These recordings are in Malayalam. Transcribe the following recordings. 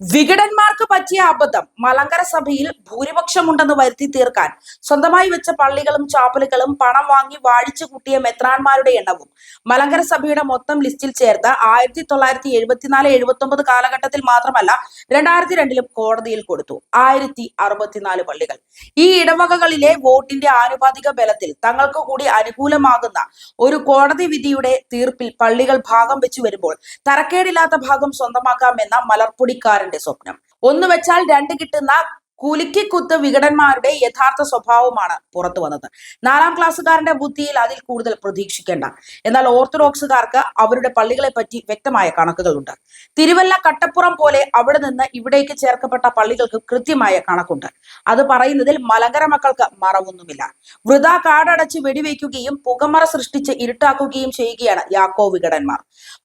വികടന്മാർക്ക് പറ്റിയ അബദ്ധം മലങ്കര സഭയിൽ ഭൂരിപക്ഷമുണ്ടെന്ന് വരുത്തി തീർക്കാൻ സ്വന്തമായി വെച്ച പള്ളികളും ചാപ്പലുകളും പണം വാങ്ങി വാഴിച്ചു കൂട്ടിയ മെത്രാന്മാരുടെ എണ്ണവും മലങ്കര സഭയുടെ മൊത്തം ലിസ്റ്റിൽ ചേർത്ത് ആയിരത്തി തൊള്ളായിരത്തി എഴുപത്തിനാല് എഴുപത്തി ഒമ്പത് കാലഘട്ടത്തിൽ മാത്രമല്ല രണ്ടായിരത്തി രണ്ടിലും കോടതിയിൽ കൊടുത്തു. ആയിരത്തി അറുപത്തിനാല് പള്ളികൾ. ഈ ഇടവകകളിലെ വോട്ടിന്റെ ആനുപാതിക ബലത്തിൽ തങ്ങൾക്ക് കൂടി അനുകൂലമാകുന്ന ഒരു കോടതി വിധിയുടെ തീർപ്പിൽ പള്ളികൾ ഭാഗം വെച്ചു വരുമ്പോൾ തരക്കേടില്ലാത്ത ഭാഗം സ്വന്തമാക്കാമെന്ന മലർപ്പൊടിക്കാരന്റെ സ്വപ്നം. ഒന്ന് വെച്ചാൽ രണ്ട് കിട്ടുന്ന കുലുക്കിക്കുത്ത് വികടന്മാരുടെ യഥാർത്ഥ സ്വഭാവമാണ് പുറത്തു വന്നത്. നാലാം ക്ലാസ്സുകാരന്റെ ബുദ്ധിയിൽ അതിൽ കൂടുതൽ പ്രതീക്ഷിക്കേണ്ട. എന്നാൽ ഓർത്തഡോക്സുകാർക്ക് അവരുടെ പള്ളികളെ പറ്റി വ്യക്തമായ കണക്കുകളുണ്ട്. തിരുവല്ല കട്ടപ്പുറം പോലെ അവിടെ നിന്ന് ഇവിടേക്ക് ചേർക്കപ്പെട്ട പള്ളികൾക്ക് കൃത്യമായ കണക്കുണ്ട്. അത് പറയുന്നതിൽ മലങ്കര മക്കൾക്ക് മറവൊന്നുമില്ല. വൃതാ കാടടച്ച് വെടിവെക്കുകയും പുകമറ സൃഷ്ടിച്ച് ഇരുട്ടാക്കുകയും ചെയ്യുകയാണ് യാക്കോ വികടന്മാർ.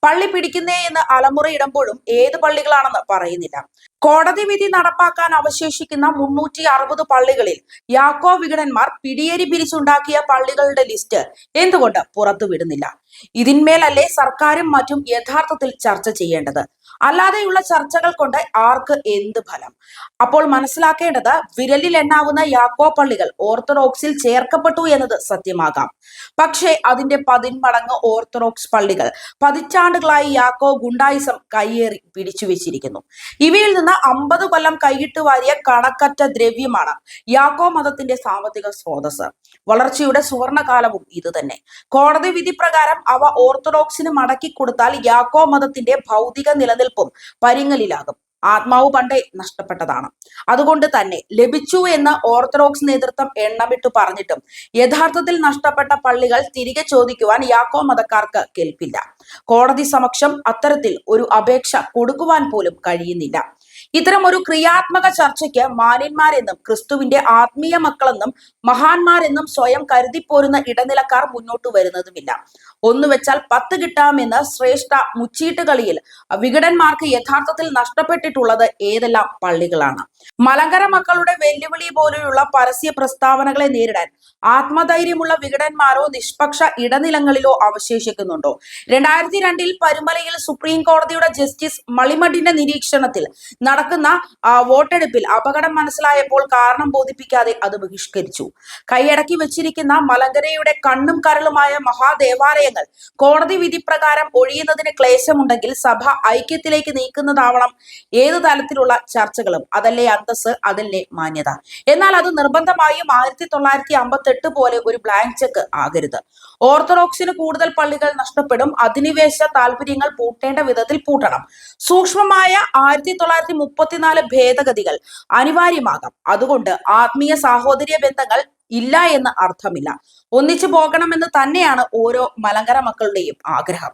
പള്ളി പിടിക്കുന്നേ എന്ന് അലമുറയിടുമ്പോഴും ഏത് പള്ളികളാണെന്ന് പറയുന്നില്ല. കോടതി വിധി നടപ്പാക്കാൻ അവശേഷിക്കുന്ന മുന്നൂറ്റി അറുപത് പള്ളികളിൽ യാക്കോ വികടന്മാർ പിടിയേരി പിരിച്ചുണ്ടാക്കിയ പള്ളികളുടെ ലിസ്റ്റ് എന്തുകൊണ്ട് പുറത്തുവിടുന്നില്ല? ഇതിന്മേലല്ലേ സർക്കാരും മറ്റും യഥാർത്ഥത്തിൽ ചർച്ച ചെയ്യേണ്ടത്? അല്ലാതെയുള്ള ചർച്ചകൾ കൊണ്ട് ആർക്ക് എന്ത് ഫലം? അപ്പോൾ മനസ്സിലാക്കേണ്ടത് വിരലിൽ എണ്ണാവുന്ന യാക്കോ പള്ളികൾ ഓർത്തഡോക്സിൽ ചേർക്കപ്പെട്ടു എന്നത് സത്യമാകാം. പക്ഷേ അതിന്റെ പതിന്മടങ്ങ് ഓർത്തഡോക്സ് പള്ളികൾ പതിറ്റാണ്ടുകളായി യാക്കോ ഗുണ്ടായിസം കയ്യേറി പിടിച്ചു വെച്ചിരിക്കുന്നു. ഇവയിൽ നിന്ന് അമ്പത് കൊല്ലം കൈയിട്ട് വാരിയ കണക്കറ്റ ദ്രവ്യമാണ് യാക്കോ മതത്തിന്റെ സാമ്പത്തിക സ്രോതസ് വളർച്ചയുടെ സുവർണകാലവും ഇത് തന്നെ കോടതി വിധി പ്രകാരം അവ ഓർത്തഡോക്സിന് മടക്കി കൊടുത്താൽ യാക്കോ മതത്തിന്റെ ഭൗതിക നിലനിൽപ്പും പരിങ്ങലിലാകും. ആത്മാവ് പണ്ടേ നഷ്ടപ്പെട്ടതാണ്. അതുകൊണ്ട് തന്നെ ലഭിച്ചു എന്ന് ഓർത്തഡോക്സ് നേതൃത്വം എണ്ണമിട്ടു പറഞ്ഞിട്ടും യഥാർത്ഥത്തിൽ നഷ്ടപ്പെട്ട പള്ളികൾ തിരികെ ചോദിക്കുവാൻ യാക്കോ മതക്കാർക്ക് കെൽപ്പില്ല. കോടതി സമക്ഷം അത്തരത്തിൽ ഒരു അപേക്ഷ കൊടുക്കുവാൻ പോലും കഴിയുന്നില്ല. ഇത്തരം ഒരു ക്രിയാത്മക ചർച്ചയ്ക്ക് മാന്യന്മാരെന്നും ക്രിസ്തുവിന്റെ ആത്മീയ മക്കളെന്നും മഹാന്മാരെന്നും സ്വയം കരുതിപ്പോരുന്ന ഇടനിലക്കാർ മുന്നോട്ട് വരുന്നതുമില്ല. ഒന്നു വെച്ചാൽ പത്ത് കിട്ടാമെന്ന് ശ്രേഷ്ഠ മുച്ചീട്ട് കളിയിൽ വികടന്മാർക്ക് യഥാർത്ഥത്തിൽ നഷ്ടപ്പെട്ടിട്ടുള്ളത് ഏതെല്ലാം പള്ളികളാണ്. മലങ്കര മക്കളുടെ വെല്ലുവിളി പോലെയുള്ള പരസ്യ പ്രസ്താവനകളെ നേരിടാൻ ആത്മധൈര്യമുള്ള വികടന്മാരോ നിഷ്പക്ഷ ഇടനിലങ്ങളിലോ അവശേഷിക്കുന്നുണ്ടോ? രണ്ടായിരത്തി രണ്ടിൽ പരുമലയിൽ സുപ്രീം കോടതിയുടെ ജസ്റ്റിസ് മളിമഡിന്റെ നിരീക്ഷണത്തിൽ നടക്കുന്ന വോട്ടെടുപ്പിൽ അപകടം മനസ്സിലായപ്പോൾ കാരണം ബോധിപ്പിക്കാതെ അത് ബഹിഷ്കരിച്ചു. കൈയടക്കി വെച്ചിരിക്കുന്ന മലങ്കരയുടെ കണ്ണും കരളുമായ മഹാദേവാലയങ്ങൾ കോടതി വിധി പ്രകാരം ഒഴിയുന്നതിന് ക്ലേശമുണ്ടെങ്കിൽ സഭ ഐക്യത്തിലേക്ക് നീക്കുന്നതാവണം ഏത് തലത്തിലുള്ള ചർച്ചകളും. അതല്ലേ അന്തസ് അതല്ലേ മാന്യത. എന്നാൽ അത് നിർബന്ധമായും ആയിരത്തി തൊള്ളായിരത്തി അമ്പത്തി എട്ട് പോലെ ഒരു ബ്ലാങ്ക് ചെക്ക് ആകരുത്. ഓർത്തഡോക്സിന് കൂടുതൽ പള്ളികൾ നഷ്ടപ്പെടും അധിനിവേശ താല്പര്യങ്ങൾ പൂട്ടേണ്ട വിധത്തിൽ പൂട്ടണം. സൂക്ഷ്മമായ ആയിരത്തി തൊള്ളായിരത്തി മുപ്പത്തിനാല് ഭേദഗതികൾ അനിവാര്യമാകാം. അതുകൊണ്ട് ആത്മീയ സാഹോദര്യ ബന്ധങ്ങൾ ഇല്ല എന്ന് അർത്ഥമില്ല. ഒന്നിച്ചു പോകണമെന്ന് തന്നെയാണ് ഓരോ മലങ്കര മക്കളുടെയും ആഗ്രഹം.